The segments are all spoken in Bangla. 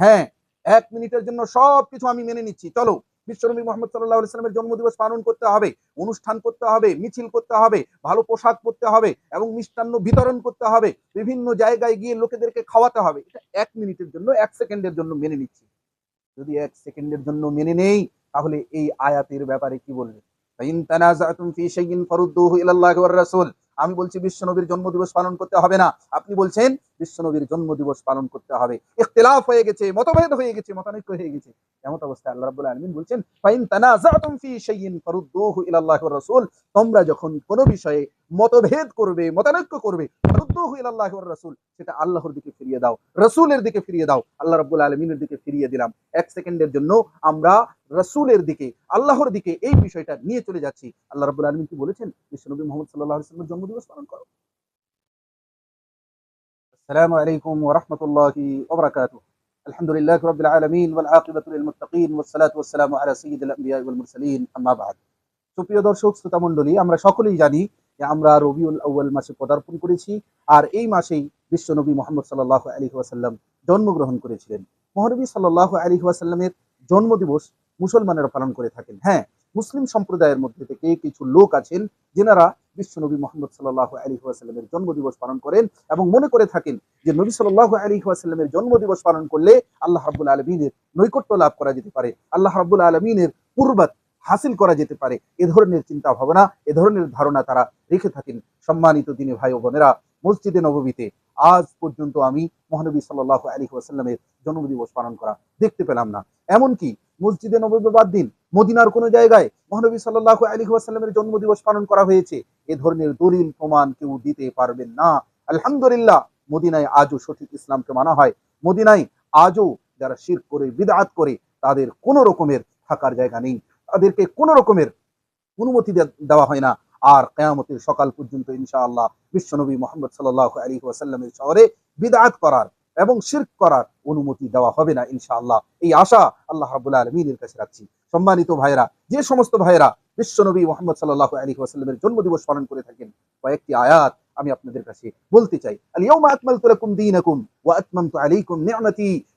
হ্যাঁ এক মিনিটের জন্য সব কিছু আমি মেনে নিচ্ছি। চলো, বিশ্বনবী মোহাম্মদ সাল্লাহ ইসলামের জন্মদিবস পালন করতে হবে, অনুষ্ঠান করতে হবে, মিছিল করতে হবে, ভালো পোশাক পরতে হবে এবং মিষ্টান্ন বিতরণ করতে হবে, বিভিন্ন জায়গায় গিয়ে লোকেদেরকে খাওয়াতে হবে। এটা এক মিনিটের জন্য, এক সেকেন্ডের জন্য মেনে নিচ্ছি। যদি এক সেকেন্ডের জন্য মেনে নেই, তাহলে এই আয়াতের ব্যাপারে কি বলবে? আমি বলছি, বিশ্বনবীর জন্মদিবস পালন করতে হবে না। আপনি বলছেন বিশ্বনবীর জন্মদিবস পালন করতে হবে। ইখতিলাফ হয়ে গেছে, মতভেদ হয়ে গেছে, মতানৈক্য হয়ে গেছে। এমন অবস্থায় আল্লাহ রাব্বুল আলামিন বলছেন, ফাইন তানাজাতুম ফি শাইইন ফারুদ্দুহু ইলাল্লাহি ওয়ার রাসূল তোমরা যখন কোনো বিষয়ে মতভেদ করবে, মতানৈক্য করবে ওয়ার রাসূল, সেটা আল্লাহর দিকে ফিরিয়ে দাও, রাসূলের দিকে ফিরিয়ে দাও, আল্লাহ রাব্বুল আলামিনের দিকে ফিরিয়ে দিলাম। এক সেকেন্ডের জন্য আমরা রাসূলের দিকে, আল্লাহর দিকে এই বিষয়টা নিয়ে চলে যাচ্ছি। আল্লাহ রাব্বুল আলামিন কি বলেছেন? বিশ্বনবী মুহাম্মদ সাল্লাল্লাহু আলাইহি জন্মদিবস পালন করো। السلام عليكم ورحمة الله وبركاته الحمد لله رب العالمين والعاقبة للمتقين والصلاة والسلام على سيد الأنبياء والمرسلين أما بعد সুপ্রিয় দর্শক শ্রোতা মণ্ডলী আমরা সকলেই জানি যে আমরা রবিউল আউ্য়াল মাসে পদার্পণ করেছি আর এই মাসেই বিশ্বনবী মোহাম্মদ সাল্লাহ আলী ওয়াসাল্লাম জন্মগ্রহণ করেছিলেন মহানবী সাল্লাহ আলী ওয়াসাল্লামের জন্মদিবস মুসলমানেরা পালন করে থাকেন হ্যাঁ মুসলিম সম্প্রদায়ের মধ্যে থেকে কিছু লোক আছেন, যেনারা বিশ্বনবী মোহাম্মদ সাল্লাহ আলী ওয়াসাল্লামের জন্মদিবস পালন করেন এবং মনে করে থাকেন যে নবী সাল্লাহ আলী ওয়াসাল্লামের জন্মদিবস পালন করলে আল্লাহ রাব্বুল আলমিনের নৈকট্য লাভ করা যেতে পারে, আল্লাহ রাব্বুল আলমিনের পূর্বাত হাসিল করা যেতে পারে। এ ধরনের চিন্তা ভাবনা, এ ধরনের ধারণা তারা রেখে থাকেন। সম্মানিত দিনী ভাই ও বোনেরা, মসজিদে নববীতে আজ পর্যন্ত আমি মহানবী সাল্লাহ আলী ওয়াসাল্লামের জন্মদিবস পালন করা দেখতে পেলাম না। এমনকি মসজিদে নববী বাদ দিন। মদিনার কোনো জায়গায় মহানবী সাল্লাহ আলী ওয়াসাল্লামের জন্মদিবস পালন করা হয়েছে। এ ধরনের দলিল প্রমাণ কেউ দিতে পারবেন না। আলহামদুলিল্লাহ, মদিনায় আজও সঠিক ইসলামকে মানা হয়। মদিনায় আজও যারা শির করে বিদাত করে, তাদের কোনো রকমের থাকার জায়গা নেই। তাদেরকে কোনো রকমের অনুমতি দেওয়া হয় না। আর কেয়ামতের সকাল পর্যন্ত ইনশাআল্লাহ, বিশ্বনবী মোহাম্মদ সাল্লাহ আলী ওয়াসাল্লামের শহরে বিদাত করার এবং শিরক করার অনুমতি দেওয়া হবে না, ইনশাআল্লাহ। এই আশা আল্লাহ রাবুল আলমিনের কাছে রাখছি। সম্মানিত ভাইরা যে সমস্ত ভাইরা বিশ্বনবী মোহাম্মদ সাল্লাহ আলী ওয়াসাল্লামের জন্মদিবস পালন করে থাকেন, কয়েকটি আয়াত আমি আপনাদের কাছে বলতে চাই। আলিয়াউমা আকমালতু লাকুম দীনাকুম ওয়া আতমামতু আলাইকুম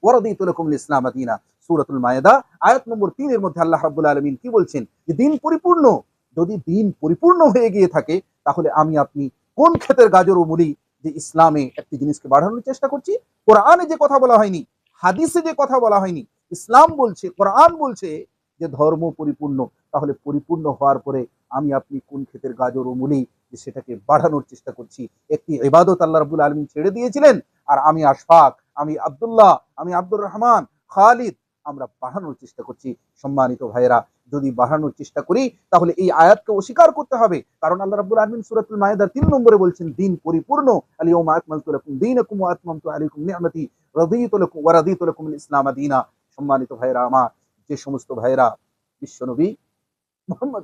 ওয়া রাদিতু লাকুম আল-ইসলাম দীনা সূরাতুল মায়েদা, আয়াত নম্বর 3 এর মধ্যে আল্লাহ রাব্বুল আলামিন কি বলছেন? যে দিন পরিপূর্ণ, যদি দিন পরিপূর্ণ হয়ে গিয়ে থাকে, তাহলে আমি আপনি কোন ক্ষেতের গাজর ও মুলি যে ইসলামে একটি জিনিসকে বাড়ানোর চেষ্টা করছি, কোরআনে যে কথা বলা হয়নি, হাদিসে যে কথা বলা হয়নি, ইসলাম বলছে, কোরআন বলছে যে ধর্ম পরিপূর্ণ। তাহলে পরিপূর্ণ হওয়ার পরে আমি আপনি কোন ক্ষেতের গাজর ও মুলি যে সেটাকে বাড়ানোর চেষ্টা করছি? একটি ইবাদত আল্লাহ রাবুল আলমিন ছেড়ে দিয়েছিলেন, আর আমি আশফাক, আমি আব্দুল্লাহ, আমি আব্দুর রহমান, খালিদ আমরা বাড়ানোর চেষ্টা করছি। সম্মানিত ভাইয়েরা, যদি বাড়ানোর চেষ্টা করি, তাহলে এই আয়াতকে অস্বীকার করতে হবে। কারণ আল্লাহ রাব্বুল আলামিন সূরাতুল মায়েদার 3 নম্বরে বলছেন, দিন পরিপূর্ণ। আলিয়াউমা আকমালতু লাকুম দীনাকুম ওয়া আতমামতু আলাইকুম নি'মাতি। রাদিতু লাকুম ওয়া রাদিতু লাকুম আল-ইসলাম দীনা। সম্মানিত ভাইয়েরা আমার, যে সমস্ত ভাইয়েরা বিশ্বনবী মুহাম্মদ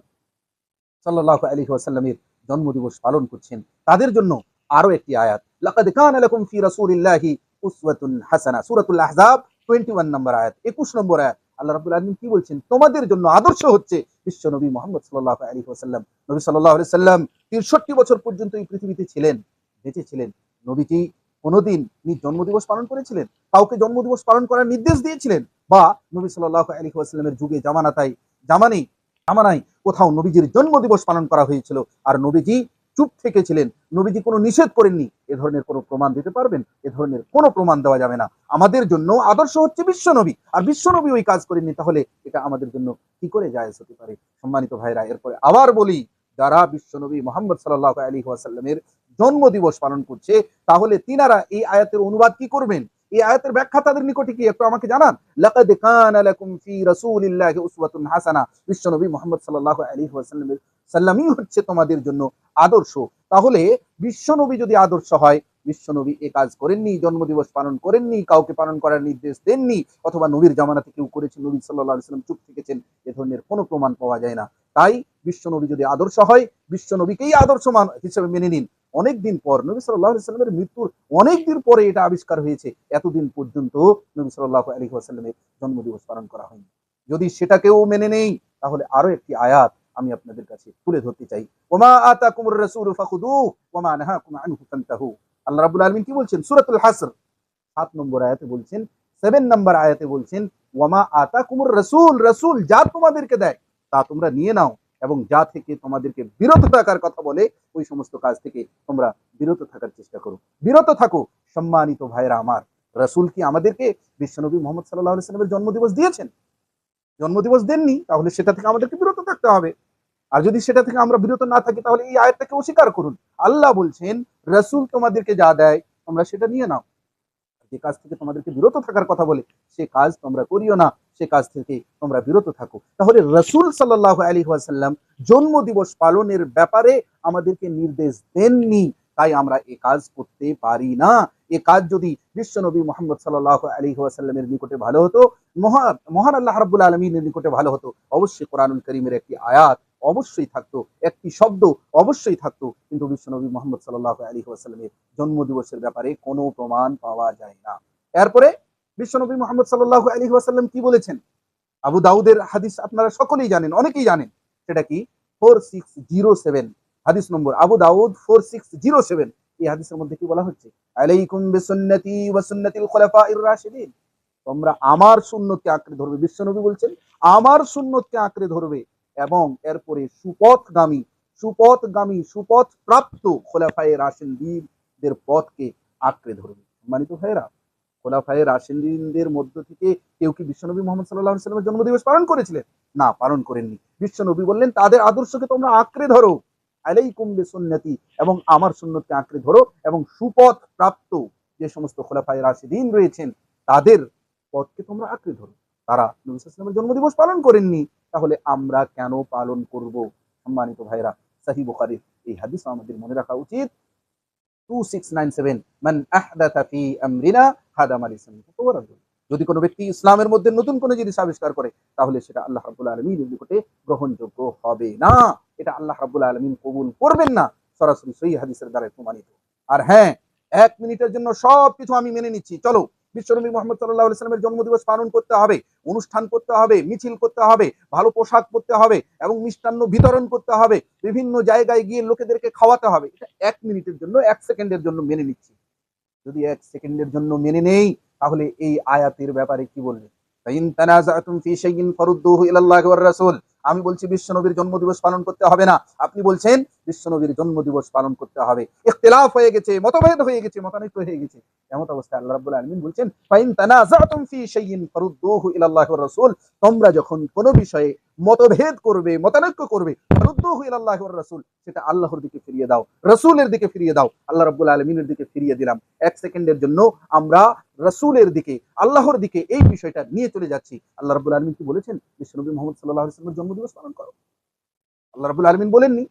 সাল্লাল্লাহু আলাইহি ওয়াসাল্লামের জন্মদিবস পালন করছেন, তাদের জন্য আরও একটি আয়াত, লাকাদ কানা লাকুম ফি রাসূলিল্লাহি উসওয়াতুন হাসানা। সূরাতুল আহজাব 21 নম্বর আয়াত 21 নম্বর আয়াত। আল্লাহ রাব্বুল আলামিন কি বলছেন? তোমাদের জন্য আদর্শ হচ্ছে বিশ্ব নবী মুহাম্মদ সাল্লাল্লাহু আলাইহি ওয়াসাল্লাম। নবী সাল্লাল্লাহু আলাইহি সাল্লাম 63 বছর পর্যন্ত এই পৃথিবীতে ছিলেন বেঁচে ছিলেন নবীজি কোনোদিন নিজ জন্মদিবস পালন করেছিলেন? কাউকে জন্মদিবস পালন করার নির্দেশ দিয়েছিলেন? বা নবী সাল্লাল্লাহু আলাইহি ওয়াসাল্লামের যুগে জামানাতাই, জামানেই, জামানাই কোথাও নবীজির জন্মদিবস পালন করা হয়েছিল। আর নবীজি চুপ থেকেছিলেন। নবীজি কোনো নিষেধ করেননি। এ ধরনের কোনো প্রমাণ দিতে পারবেন? এ ধরনের কোনো প্রমাণ দেওয়া যাবে না। আমাদের জন্য আদর্শ হচ্ছে বিশ্বনবী আর বিশ্বনবী ওই কাজ করেননি। তাহলে এটা আমাদের জন্য কি করে জায়েজ হতে পারে? সম্মানিত ভাইরা এরপরে আবার বলি, যারা বিশ্বনবী মোহাম্মদ সাল্লাহ আলী ওয়াসাল্লামের জন্মদিবস পালন করছে, তাহলে তিনারা এই আয়াতের অনুবাদ কি করবেন? এই আয়াতের ব্যাখ্যা তাদের নিকটে কি? একটু আমাকে জানান। লাকাদ কানা লাকুম ফি রাসূলিল্লাহি উসওয়াতুন হাসানা। বিশ্বনবী মুহাম্মদ সাল্লাল্লাহু আলাইহি ওয়াসাল্লামের সাল্লামই হচ্ছে তোমাদের জন্য আদর্শ। তাহলে বিশ্বনবী যদি আদর্শ হয়, বিশ্বনবী এ কাজ করেননি, জন্মদিবস পালন করেননি, কাউকে পালন করার নির্দেশ দেননি, অথবা নবীর জামানাতে কেউ করেছে, নবী সাল্লাম চুপ থেকেছেন, এ ধরনের কোনো প্রমাণ পাওয়া যায় না। তাই বিশ্বনবী যদি আদর্শ হয়, বিশ্বনবীকেই আদর্শ মান হিসেবে মেনে নিন। অনেক দিন পর নবী আলাইহি সাল্লামের মৃত্যুর অনেক দিন পরে এটা আবিষ্কার হয়েছে। এতদিন পর্যন্ত নবী সাল্লাল্লাহু আলাইহি ওয়াসাল্লামের জন্মদিবস পালন করা হয়নি। যদি সেটাকেও মেনে নেই, তাহলে আরও একটি আয়াত আমি আপনাদের কাছে তুলে ধরতে চাই। ওমা আতাকুমুর রাসূলু ফাখুদুহু ওমা নাহাকুম আনহু ফান্তাহু। আল্লাহ রাব্বুল আলামিন কি বলছেন? সূরাতুল হাসর। 7 নম্বর আয়াতে বলছেন সেভেন নাম্বার আয়াতে বলছেন ওয়ামা আতা কুমুর রসুল রসুল যা তোমাদেরকে দেয় তা তোমরা নিয়ে নাও এবং যা থেকে তোমাদেরকে বিরত থাকার কথা বলে, ওই সমস্ত কাজ থেকে তোমরা বিরত থাকার চেষ্টা করো। বিরত থাকো, সম্মানিত ভাইরা আমার। রসুল কি আমাদেরকে বিশ্বনবী মোহাম্মদ সাল্লাহ সাল্লামের জন্মদিবস দিয়েছেন? জন্মদিবস দেননি, তাহলে সেটা থেকে আমাদেরকে বিরত থাকতে হবে। আর যদি সেটা থেকে আমরা বিরত না থাকি, তাহলে এই আয়াতটাকে অস্বীকার করুন। আল্লাহ বলছেন, রসুল তোমাদেরকে যা দেয়, তোমরা সেটা নিয়ে নাও যে কাজ থেকে তোমাদেরকে বিরত থাকার কথা বলে, সে কাজ তোমরা করিও না, সে কাজ থেকে তোমরা বিরত থাকো। তাহলে রসুল সাল্লাহ আলী ওয়াসাল্লাম জন্ম দিবস পালনের ব্যাপারে আমাদেরকে নির্দেশ দেননি। তাই আমরা এ কাজ করতে পারি না। এ কাজ যদি বিশ্বনবী মোহাম্মদ সাল্লাহ আলী ওয়াসাল্লামের নিকটে ভালো হতো মহান মহান আল্লাহ রাব্বুল আলমিনের নিকটে ভালো হতো, অবশ্যই কোরআনুল করিমের একটি আয়াত অবশ্যই থাকতো, একটি শব্দ অবশ্যই থাকতো, কিন্তু বিশ্বনবী মোহাম্মদ সাল্লাহ আলী ওয়াসাল্লামের জন্মদিবসের ব্যাপারে কোনো প্রমাণ পাওয়া যায় না। এরপরে বিশ্বনবী মোহাম্মদ সাল্লাহ আলী ওয়াসাল্লাম কি বলেছেন? আবু দাউদের হাদিস আপনারা সকলেই জানেন, অনেকেই জানেন। সেটা কি? ফোর সিক্স জিরো সেভেন হাদিস নম্বর। Abu Dawud four six zero seven এই হাদিসের মধ্যে কি বলা হচ্ছে? তোমরা আমার সুন্নতকে আঁকড়ে ধরবে, বিশ্বনবী বলছেন, আমার সুন্নতকে আঁকড়ে ধরবে। এবং এরপরে সুপথগামী সুপথগামী সুপথ প্রাপ্ত খোলাফায়ে রাশিনদের পথকে আঁকড়ে ধরবে। সম্মানিত ভাইয়েরা, খোলাফায়ে রাশিনদের মধ্য থেকে কেউ কি বিশ্বনবী মোহাম্মদ সাল্লাহ সাল্লামের জন্মদিবস পালন করেছিলেন? না, পালন করেননি। বিশ্বনবী বললেন, তাদের আদর্শকে তোমরা আঁকড়ে ধরো। আলাইকুম বিসুন্নতি এবং আমার সুন্নতকে আঁকড়ে ধরো এবং সুপথ প্রাপ্ত যে সমস্ত খোলাফায়ে রাশিদিন রয়েছেন, তাদের পথকে তোমরা আঁকড়ে ধরো। তারা নবী সাল্লামের জন্মদিবস পালন করেননি। তাহলে আমরা কেন পালন করব? সম্মানিত ভাইরা সাহি বুখারীর এই হাদিস আমাদের মনে রাখা উচিত। টু সিক্স নাইন সেভেন আমরিনা যদি কোনো ব্যক্তি ইসলামের মধ্যে নতুন কোনো জিনিস আবিষ্কার করে, তাহলে সেটা আল্লাহ রাব্বুল আলমীর নিকটে গ্রহণযোগ্য হবে না। এটা আল্লাহ রাব্বুল আলমিন কবুল করবেন না, সরাসরি সহি হাদিসের দ্বারা প্রমাণিত। আর হ্যাঁ এক মিনিটের জন্য সব কিছু আমি মেনে নিচ্ছি। চলো বিশ্বনবী মোহাম্মদ সাল্লাহ সাল্লামের জন্মদিবস পালন করতে হবে, অনুষ্ঠান করতে হবে, মিছিল করতে হবে, ভালো পোশাক পরতে হবে এবং মিষ্টান্ন বিতরণ করতে হবে, বিভিন্ন জায়গায় গিয়ে লোকেদেরকে খাওয়াতে হবে। এটা এক মিনিটের জন্য, এক সেকেন্ডের জন্য মেনে নিচ্ছি। যদি এক সেকেন্ডের জন্য মেনে নেই, তাহলে এই আয়াতের ব্যাপারে কি বলবে? আমি বলছি, বিশ্বনবীর জন্মদিবস পালন করতে হবে না। আপনি বলছেন বিশ্বনবীর জন্মদিবস পালন করতে হবে। ইখতিলাফ হয়ে গেছে, মতভেদ হয়ে গেছে, মতানৈক্য হয়ে গেছে। এমন অবস্থায় আল্লাহ রাব্বুল আলামিন বলছেন, ফাইন তানাজাতুম ফি শাইইন ফারুদ্দুহু ইলাল্লাহি ওয়ার রাসূল তোমরা যখন কোনো বিষয়ে মতভেদ করবে, মতানৈক্য করবে, ফারুদ্দুহু ইলাল্লাহি ওয়ার রাসূল, সেটা আল্লাহর দিকে ফিরিয়ে দাও, রাসূলের দিকে ফিরিয়ে দাও, আল্লাহ রাব্বুল আলামিনের দিকে ফিরিয়ে দিলাম। এক সেকেন্ডের জন্য আমরা রাসূলের দিকে, আল্লাহর দিকে এই বিষয়টা নিয়ে চলে যাচ্ছি। আল্লাহ রাব্বুল আলামিন কি বলেছেন? বিশ্বনবী মুহাম্মদ সাল্লাল্লাহু আলাইহি ওয়াসাল্লামের জন্মদিবস পালন করো। আল্লাহ রাব্বুল আলামিন বলেননি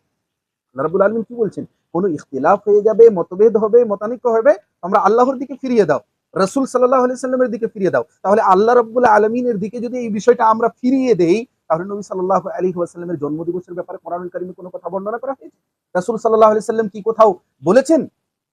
আল্লাহ রাব্বুল আলামিন কি বলছেন? কোনো ইখতিলাফ হয়ে যাবে, মতভেদ হবে, মতানৈক্য হবে আমরা আল্লাহর দিকে ফিরিয়ে দাও। রাসূল সাল্লাল্লাহু আলাইহি সাল্লামের দিকে ফিরিয়ে দাও। তাহলে আল্লাহ রাব্বুল আলামিনের দিকে যদি এই বিষয়টা আমরা ফিরিয়ে দেই, তাহলে নবী সাল্লাল্লাহু আলাইহি ওয়াসাল্লামের জন্মদিবসের ব্যাপারে কোরআনুল কারিমে কোনো কথা বর্ণনা করা হয়েছে? রাসূল সাল্লাহ আলাইহি সাল্লাম কি কোথাও বলেছেন?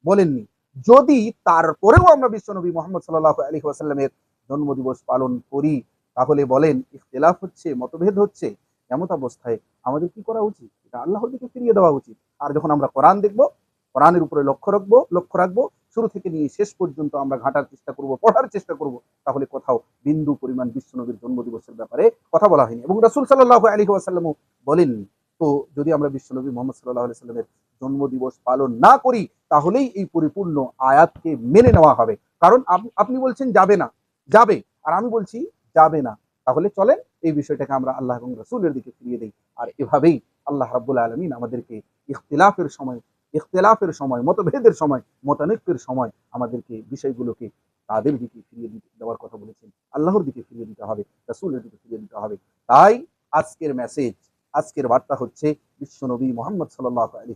বলেননি। যদি তারপরেও আমরা বিশ্বনবী মোহাম্মদ সাল্লাল্লাহু আলাইহি ওয়াসাল্লামের জন্মদিবস পালন করি, তাহলে বলেন, ইখতিলাফ হচ্ছে, মতভেদ হচ্ছে, এমত অবস্থায় আমাদের কি করা উচিত? এটা আল্লাহর দিকে ফিরিয়ে দেওয়া উচিত। আর যখন আমরা কোরআন দেখব, কোরআনের উপরে লক্ষ্য রাখব লক্ষ্য রাখব, শুরু থেকে নিয়ে শেষ পর্যন্ত আমরা ঘাটার চেষ্টা করব, পড়ার চেষ্টা করব, তাহলে কোথাও বিন্দু পরিমাণ বিশ্বনবীর জন্মদিবসের ব্যাপারে কথা বলা হয়নি। এবং রাসূল সাল্লাল্লাহু আলাইহি ওয়াসাল্লামও বলেননি তো যদি আমরা বিশ্বনবী মোহাম্মদ সাল্লাল্লাহু আলাইহি সাল্লামের জন্মদিবস পালন না করি, তাহলেই এই পরিপূর্ণ আয়াতকে মেনে নেওয়া হবে। কারণ আপ- আপনি বলছেন, যাবে না। যাবে। আর আমি বলছি, যাবে না। তাহলে চলেন, এই বিষয়টাকে আমরা আল্লাহ এবং রসুলের দিকে ফিরিয়ে দিই। আর এভাবেই আল্লাহ রাব্বুল আলমিন আমাদেরকে ইখতিলাফের সময় ইখতিলাফের সময়, মতভেদের সময়, মতানৈক্যের সময় আমাদেরকে বিষয়গুলোকে তাদের দিকে ফিরিয়ে দিতে, দেওয়ার কথা বলেছেন। আল্লাহর দিকে ফিরিয়ে দিতে হবে, রসুলের দিকে ফিরিয়ে দিতে হবে। তাই আজকের মেসেজ আজকের বার্তা হচ্ছে, বিশ্বনবী মোহাম্মদ সাল্লাহ আলী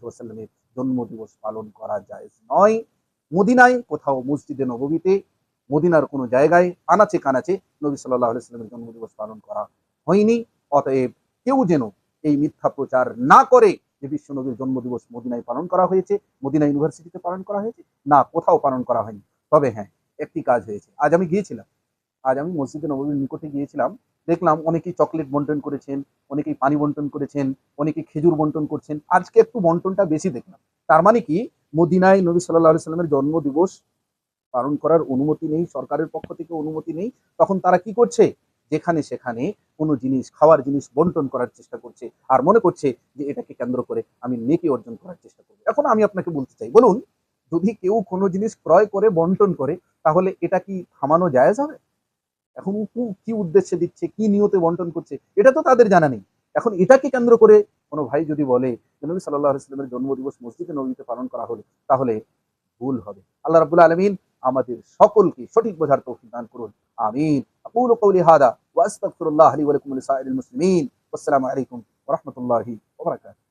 জন্মদিবস পালন করা যায় নয়। মদিনায় কোথাও মসজিদে নবমীতে, মদিনার কোনো জায়গায় আনাচে কানাচে নবী সাল্লাহ আলাইস্লামের জন্মদিবস পালন করা হয়নি। অতএব কেউ যেন এই মিথ্যা প্রচার না করে যে বিশ্ব নবীর জন্মদিবস মদিনায় পালন করা হয়েছে, মদিনা ইউনিভার্সিটিতে পালন করা হয়েছে, না, কোথাও পালন করা হয়নি। তবে হ্যাঁ একটি কাজ হয়েছে। আজ আমি গিয়েছিলাম। আজ আমি মসজিদে নবমীর নিকটে গিয়েছিলাম। দেখলাম অনেকেই চকলেট বন্টন করেছেন, অনেকেই পানি বন্টন করেছেন, অনেকে খেজুর বন্টন করছেন। আজকে একটু বন্টনটা বেশি দেখলাম। তার মানে কি? মদিনায় নবী সাল্লাহ সাল্লামের জন্মদিবস পালন করার অনুমতি নেই, সরকারের পক্ষ থেকে অনুমতি নেই। তখন তারা কি করছে? যেখানে সেখানে কোনো জিনিস, খাওয়ার জিনিস বন্টন করার চেষ্টা করছে আর মনে করছে যে এটাকে কেন্দ্র করে আমি নেকি অর্জন করার চেষ্টা করব। এখন আমি আপনাকে বলতে চাই, বলুন, যদি কেউ কোনো জিনিস ক্রয় করে, বন্টন করে, তাহলে এটা কি থামানো যায় যাবে? এখন কু- উদ্দেশ্যে দিচ্ছে, কি নিয়তে বন্টন করছে, এটা তো তাদের জানা নেই। এখন এটাকে কেন্দ্র করে কোনো ভাই যদি বলে নবী সাল্লাহ ইসলামের জন্মদিবস মসজিদে নবীতে পালন করা হলো, তাহলে ভুল হবে। আল্লাহ রাবুল আলমিন আমাদের সকলকে সঠিক বোঝার তৌফিক দান করুন। আমিন। আকুল কওলি হাদা, ওয়া আস্তাগফিরুল্লাহ লি ওয়া লাকুম লিসাইরিল মুসলিমিন। ওয়াসসালামু আলাইকুম ওয়া রাহমাতুল্লাহি ওয়া বারাকাতুহু।